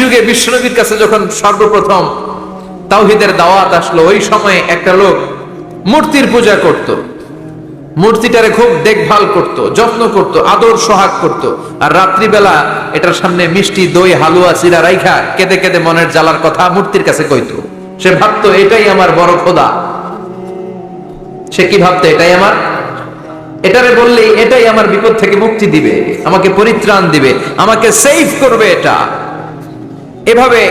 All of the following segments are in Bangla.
যুগে বিশ্বনবীর কাছে যখন সর্বপ্রথম তাওহিদের দাওয়াত আসলো, ওই সময়ে একটা লোক মূর্তির পূজা করত। মূর্তিটারে খুব দেখভাল করত, যত্ন করত, আদর সোহাগ করত। আর রাত্রিবেলা এটার সামনে মিষ্টি, দই, হালুয়া রাইখা কেঁদে কেঁদে মনের জ্বালার কথা মূর্তির কাছে কইতো। সে ভাবতো, এটাই আমার বড় খোদা। সে কি ভাবতো, এটাই আমার? এটারে বললেই, এটাই আমার বিপদ থেকে মুক্তি দিবে, আমাকে পরিত্রাণ দিবে, আমাকে সেভ করবে এটা। এভাবে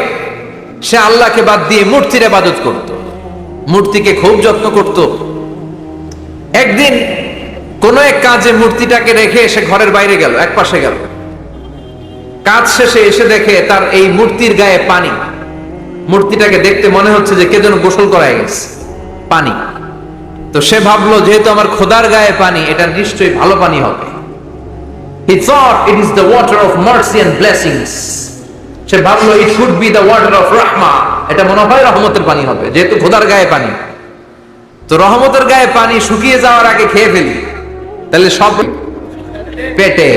সে আল্লাহকে বাদ দিয়ে মূর্তির আবাদত করত। মূর্তিকে খুব যত্ন করত। একদিন কোন এক কাজে মূর্তিটাকে রেখে সে ঘরের বাইরে গেল, এক পাশে গেল। কাজ শেষে এসে দেখে তার এই মূর্তির গায়ে পানি। মূর্তিটাকে দেখতে মনে হচ্ছে যে কে যেন গোসল করায় গেছে। পানি। তো সে ভাবলো, যেহেতু আমার খোদার গায়ে পানি, এটা নিশ্চয়ই ভালো পানি হবে। Of mercy and blessings. সে ভাবলো it should be the water of rahma. এটা মনে হয় রহমতের পানি হবে যেহেতু খোদার গায়ে পানি তো রহমতের গায়ে পানি শুকিয়ে যাওয়ার আগে খেয়ে ফেলি তাহলে সব পেটে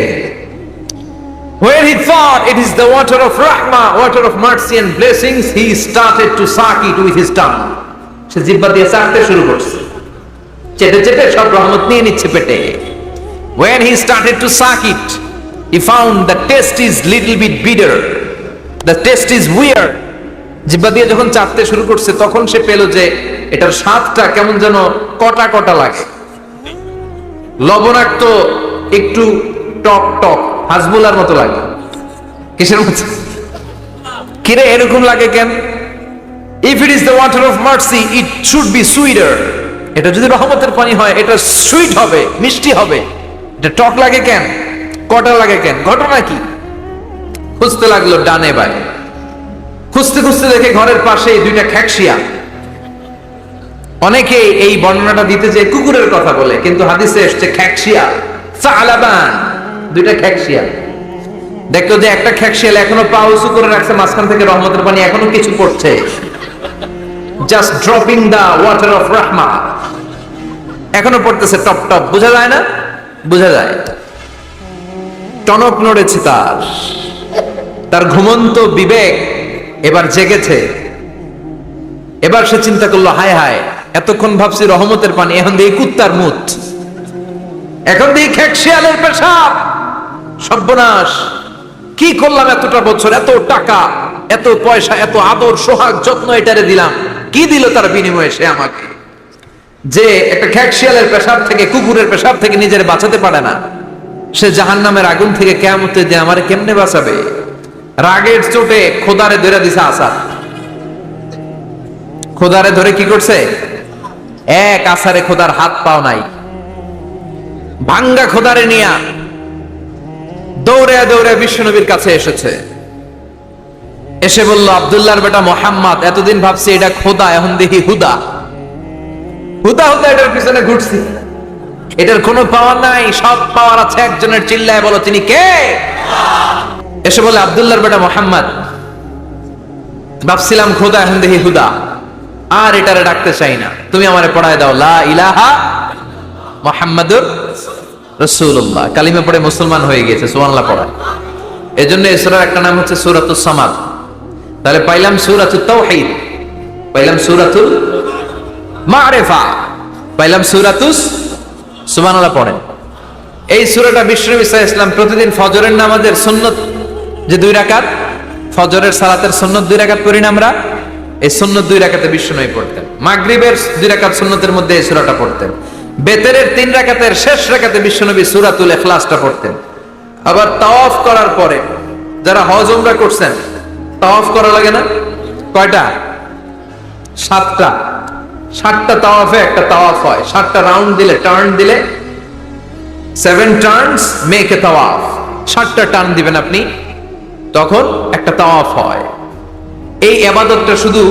Where he thought it is the water of rahma, water of mercy and blessings, he started to suck it with his tongue. সে জিব্বা দিয়ে চাটতে শুরু করছে চেটে চেটে সব রহমত নিয়ে নিচ্ছে পেটে When he started to suck it, he found the taste is little bit bitter. The taste is weird. জিব্বা দিয়ে যখন চাটতে শুরু করছে, তখন সে পেল যে এটার স্বাদটা কেমন যেন কটা কটা লাগে। লবণাক্ত, একটু টক টক, হাজবুলার মতো লাগে। কিসের মতো? কিরে, এরকম লাগে কেন? If it is the water of mercy it should be sweeter এটা যদি রহমতের পানি হয়, এটা সুইট হবে, মিষ্টি হবে। এটা টক লাগে কেন? কটা লাগে কেন? ঘটনা কি? খুঁজতে লাগল ডানে বায়ে। খুঁজতে খুঁজতে দেখে ঘরের পাশে দুইটা খ্যাকশিয়া। অনেকে এই বর্ণনাটা দিতে যে কুকুরের কথা বলে, কিন্তু হাদিসে এসছে খ্যাকশিয়া। সালাবান, দুইটা খ্যাকশিয়া। দেখতো যে একটা খ্যাকশিয়াল এখনও পা উঁচু করে রাখছে, মাঝখান থেকে রহমতের পানি এখনও কিছু পড়ছে। Just dropping the water of rahma এখনও পড়তেছে টপ টপ, বোঝা যায় না? বোঝা যায়। টনক নড়েছে তার। তার ঘুমন্ত বিবেক এবার জেগেছে। এবার সে চিন্তা করল, হায় হায়, এতক্ষণ ভাবছি রহমতের পানি, এখন দিয়ে কুত্তার মুত। এখন দিয়ে খেক শিয়ালের পেশাব। সর্বনাশ, কি করলাম এতটা বছর, এত টাকা, এত পয়সা, এত আদর, সোহাগ, যত্ন এটারে দিলাম। কি দিল তার বিনিময়ে সে আমাকে? যে একটা খ্যাক শিয়ালের পেশাব থেকে, কুকুরের পেশাব থেকে নিজের বাঁচাতে পারে না, সে জাহান নামের আগুন থেকে কেমতে যে আমার কেমনে বাঁচাবে? রাগের চোটে খোদারে ধরে দিছে আসাদ। খোদারে ধরে কি করছে? এক আসারে খোদার হাত পাও নাই। ভাঙ্গা খোদারে নিয়া দৌড়ে দৌড়ে বিশ্বনবীর কাছে এসেছে। এসে বলল, আবদুল্লাহর বেটা মোহাম্মদ, এতদিন ভাবছি এটা খোদা, এখন দেখি হুদা। হুদা হুদা এটার পিছনে ঘুরছি। এটার কোনো পাওয়ার নাই, সব পাওয়ার আছে একজনের চিল্লায় বলো, তিনি কে? এসে বলে, আবদুল্লাহর বেটা মোহাম্মদ। ভাবছিলাম, খোদা, এখন দেখি হুদা। আর এটারে ডাকতে চাই না। তুমি আমারে পড়ায় দাও, লা ইলাহা মোহাম্মদুর রসুল্লাহ কালিমা পড়ে মুসলমান হয়ে গিয়েছে, সুবহানাল্লাহ পড়ায়। এই জন্য এই সূরার একটা নাম হচ্ছে সূরাতুস সামাদ। তাহলে পাইলাম সূরাতুত তাওহীদ, পাইলাম সূরাতুল মারিফা, পাইলাম সূরাতুস, সুবহানাল্লাহ পড়েন এই সূরাটা বিশ্বনবী ইসলাম প্রতিদিন ফজরের নামাজের সুন্নত যে দুই রাকাত ফজরের সালাতের সুন্নত দুই রাকাত পড়ি না আমরা? এই সুন্নত দুই রাকাতে বিশ্বনবী পড়তেন। মাগরিবের দুই রাকাত সুন্নতের মধ্যে এই সুরাটা পড়তেন। বেতেরের তিন রাকাতের শেষ রাকাতে বিশ্বনবী সূরাতুল ইখলাসটা পড়তেন। আবার তাওয়াফ করার পরে যারা হজ উমরা করছেন, তাওয়াফ করা লাগে না? কয়টা? সাতটা। সাতটা তাওয়াফে একটা তাওয়াফ হয়। সাতটা রাউন্ড দিলে টার্ন দিলে সেভেন টার্নস মেক তাওয়াফ। সাতটা টার্ন দিবেন আপনি। তখন একটা তাওয়াফ হয়। এই আবাদতটা শুধু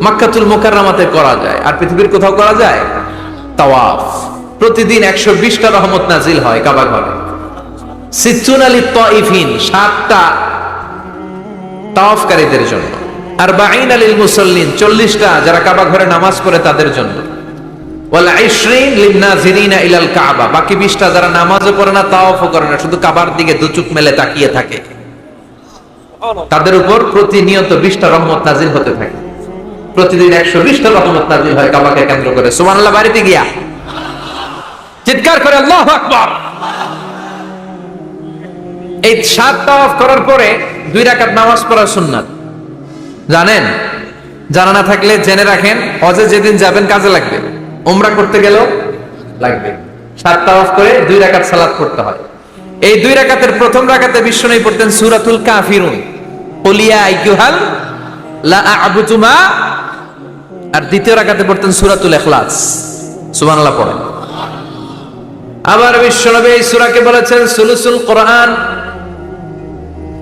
মাক্কাতুল মোকাররামাতে করা যায়। আর পৃথিবীর কোথাও করা যায়? তাওয়াফ। প্রতিদিন একশো বিশটা রহমত নাজিল হয় কাবা ঘরে। শুধু কাবার দিকে দুচুক মেলে তাকিয়ে থাকে। তাদের উপর প্রতিনিয়ত বিশটা রহমত নাজিল হতে থাকে। প্রতিদিন একশো বিশটা রহমত নাজিল হয় কাবাকে কেন্দ্র করে। সুবহানাল্লাহ, বাড়িতে গিয়া। চিৎকার করে, আল্লাহ আকবার! এই সাত তাওয়াফ করার পরে দুই রাকাত নামাজ পড়া সুন্নাত। জানেন? জানা না থাকলে জেনে রাখেন, হজে যেদিন যাবেন কাজে লাগবে। ওমরা করতে গেলেও লাগবে। সাত তাওয়াফ করে দুই রাকাত সালাত করতে হয়। এই দুই রাকাতের প্রথম রাকাতে বিশ্বনবী পড়তেন সূরাতুল কাফিরুন। আর দ্বিতীয় রাকাতে পড়তেন সূরাতুল ইখলাস। সুবহানাল্লাহ পড়েন। আবার বিশ্বনবী এই সূরাকে বলেছেন, সুলুসুল কোরআন।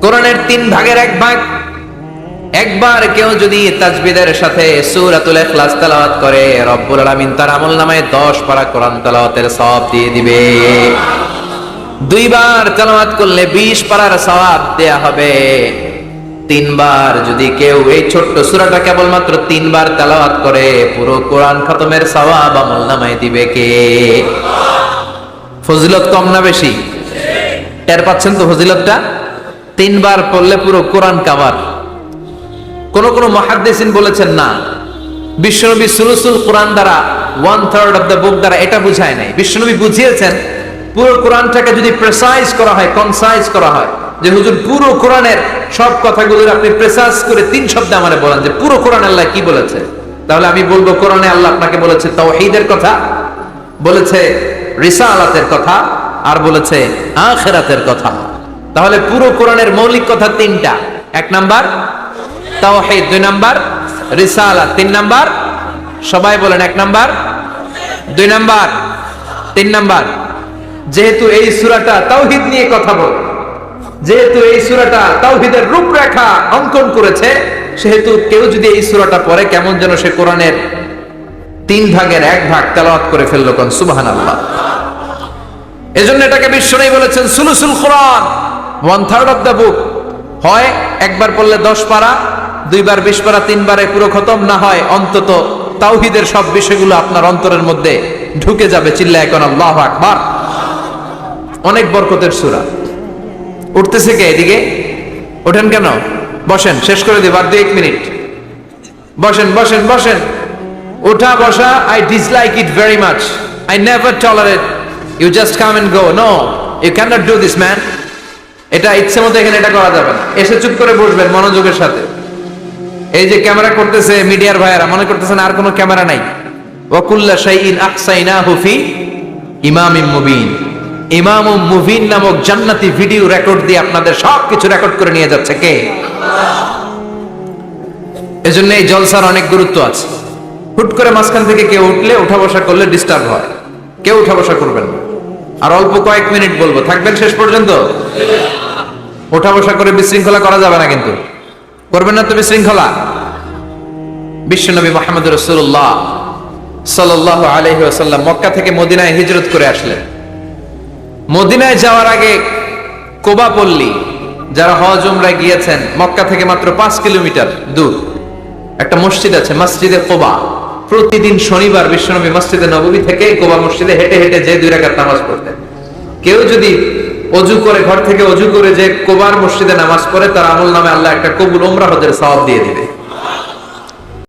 কোরআনের তিন ভাগের এক ভাগ। একবার কেউ যদি তাজবিদের সাথে সূরাতুল ইখলাস তেলাওয়াত করে, রব্বুল আলামিন তার আমলনামায় 10 পারা কোরআন তেলাওয়াতের সওয়াব দিয়ে দিবে। দুইবার তেলাওয়াত করলে 20 পারার সওয়াব দেয়া হবে। তিনবার, যদি কেউ এই ছোট্ট সূরাটা কেবলমাত্র তিনবার তেলাওয়াত করে, পুরো কোরআন খতমের সওয়াব আমলনামায় দিবে কে? ফজিলত কম না বেশি? টের পাচ্ছেন তো ফজিলতটা? তিনবার পড়লে পুরো কোরআন কাবার। কোন কোন মহাদ্দেসিন বলেছেন না, বিশ্বনবী সুলুসুল কোরআন দ্বারা one third of the book দ্বারা এটা বুঝায় নাই। বিশ্বনবী বুঝিয়েছেন, পুরো কোরআনটাকে যদি প্রেসাইজ করা হয় কনসাইজ করা হয় যে হুজুর পুরো কোরআনের সব কথাগুলো আপনি প্রেসাইজ করে তিন শব্দে আমারে বলেন যে পুরো কোরআন আল্লাহ কি বলেছে? তাহলে আমি বলব কোরআনে আল্লাহ আপনাকে বলেছে তাওহীদের কথা, বলেছে রিসালাতের কথা, আর বলেছে আখেরাতের কথা। তাহলে পুরো কোরআনের মৌলিক কথা তিনটা। এক নাম্বার, তাওহীদ। দুই নাম্বার, রিসালাত। তিন নাম্বার, সবাই বলেন এক নাম্বার। দুই নাম্বার, তিন নাম্বার। যেহেতু এই সূরাটা তাওহীদ নিয়ে কথা বলে যেহেতু এই সুরাটা তাওহিদের রূপরেখা অঙ্কন করেছে, সেহেতু কেউ যদি এই সুরাটা পড়ে, কেমন যেন সে কোরআনের তিন ভাগের এক ভাগ তেলাওয়াত করে ফেলল কোন, সুবহানাল্লাহ। এজন্য এটাকে বিশ্বনেই বলেছেন সুলুসুল Quran one third of the book হয় একবার পড়লে দশ পারা, দুইবার বিশ পারা, তিনবারে পুরো খতম, না হয় অন্তত তাওহিদের সব বিষয়গুলো আপনার অন্তরের মধ্যে ঢুকে যাবে চিল্লা এখন আল্লাহ আকবার। অনেক বরকতের সুরা। উঠতেছে কে এদিকে? ওঠেন কেন? বসেন, শেষ করে দিব আর দু এক মিনিট। বসেন বসেন বসেন। ওঠা বসা I dislike it very much I never tolerate you just come and go no you can not do this man এটা ইচ্ছে মতো এখানে এটা করা যাবে না। এসে চুপ করে বসবেন মনোযোগের সাথে। এই যে ক্যামেরা করতেছে মিডিয়ার ভাইয়েরা, মনে করতেছেন আর কোনো ক্যামেরা নাই। ওয়াকুল্লা শাইইন আকসাইনা হুফি ইমাম মুবিন। ইমাম মুবিন নামক জান্নাতি ভিডিও রেকর্ড দিয়ে আপনাদের সব কিছু রেকর্ড করে নিয়ে যাচ্ছে কে? এজন্য এই জলসার অনেক গুরুত্ব আছে। হুট করে মাঝখান থেকে কেউ উঠলে উঠা বসা করলে ডিস্টার্ব হয়। কেউ উঠা বসা করবেন না। আর অল্প কয়েক মিনিট বলব। থাকবেন শেষ পর্যন্ত? ওঠা বসা করে বিশৃঙ্খলা করা যাবে না কিন্তু। করবেন না তো বিশৃঙ্খলা? বিশ্বনবী মোহাম্মদ রসুল্লাহ সাল্লাহ আলহি আসাল্লাম মক্কা থেকে মদিনায় হিজরত করে আসলেন। মদিনায় যাওয়ার আগে কোবা পল্লী যারা হজ উমরায় গিয়েছেন, মক্কা থেকে মাত্র পাঁচ কিলোমিটার দূর। একটা মসজিদ আছে, মসজিদে কোবা। প্রতিদিন শনিবার বিশ্বনবী মসজিদে নবমী থেকে কোবা মসজিদে হেঁটে হেঁটে যে দুই রাকাত নামাজ পড়তেন। কেউ যদি অজু করে, ঘর থেকে অজু করে যে কোবার মসজিদে নামাজ পড়ে, তার আমল নামে আল্লাহ একটা কবুল ওমরা হজের সওয়াব দিয়ে দিবে।